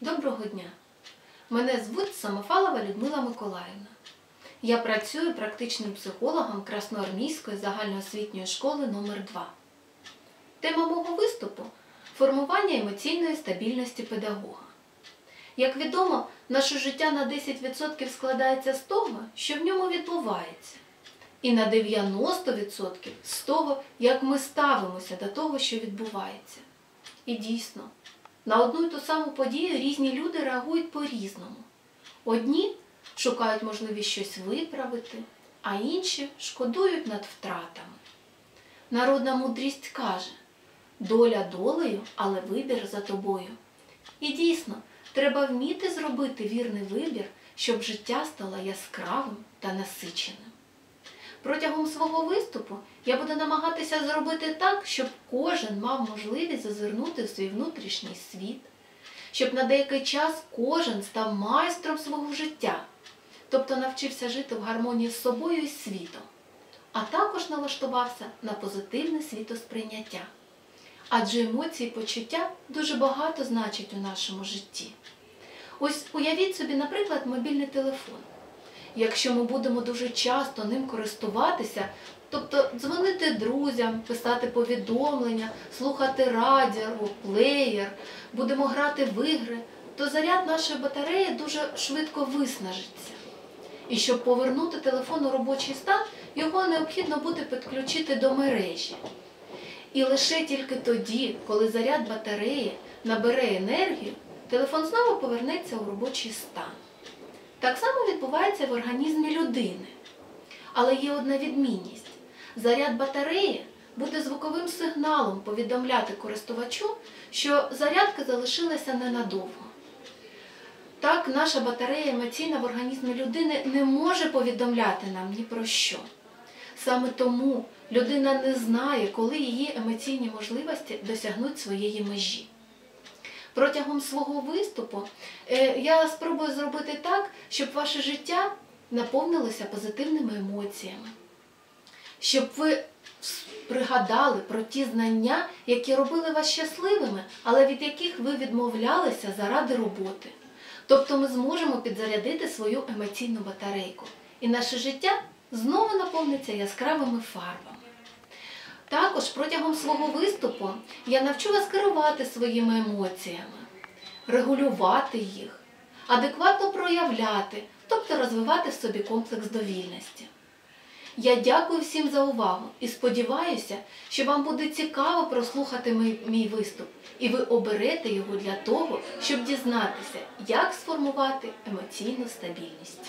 Доброго дня! Мене звуть Самофалова Людмила Миколаївна. Я працюю практичним психологом Красноармійської загальноосвітньої школи номер 2 Тема мого виступу формування емоційної стабільності педагога. Як відомо, наше життя на 10% складається з того, що в ньому відбувається, і на 90% з того, як ми ставимося до того, що відбувається. І дійсно, на одну й ту саму подію різні люди реагують по-різному. Одні шукають можливість щось виправити, а інші шкодують над втратами. Народна мудрість каже: доля долею, але вибір за тобою. І дійсно, треба вміти зробити вірний вибір, щоб життя стало яскравим та насиченим. Протягом свого виступу я буду намагатися зробити так, щоб кожен мав можливість зазирнути в свій внутрішній світ, щоб на деякий час кожен став майстром свого життя, тобто навчився жити в гармонії з собою і світом, а також налаштувався на позитивне світосприйняття. Адже емоції і почуття дуже багато значать у нашому житті. Ось уявіть собі, наприклад, мобільний телефон. Якщо ми будемо дуже часто ним користуватися, тобто дзвонити друзям, писати повідомлення, слухати радіо, плеєр, будемо грати в ігри, то заряд нашої батареї дуже швидко виснажиться. І щоб повернути телефон у робочий стан, його необхідно буде підключити до мережі. І лише тільки тоді, коли заряд батареї набере енергію, телефон знову повернеться у робочий стан. Так само відбувається в організмі людини. Але є одна відмінність: заряд батареї буде звуковим сигналом повідомляти користувачу, що зарядка залишилася ненадовго. Так, наша батарея емоційна в організмі людини не може повідомляти нам ні про що. Саме тому людина не знає, коли її емоційні можливості досягнуть своєї межі. Протягом свого виступу е, я спробую зробити так, щоб ваше життя наповнилося позитивними емоціями, щоб ви пригадали про ті знання, які робили вас щасливими, але від яких ви відмовлялися заради роботи. Тобто ми зможемо підзарядити свою емоційну батарейку, і наше життя знову наповниться яскравими фарбами. Також протягом свого виступу я навчу вас керувати своїми емоціями, регулювати їх, адекватно проявляти, тобто розвивати в собі комплекс довільності. Я дякую всім за увагу і сподіваюся, що вам буде цікаво прослухати мій, виступ, і ви оберете його для того, щоб дізнатися, як сформувати емоційну стабільність.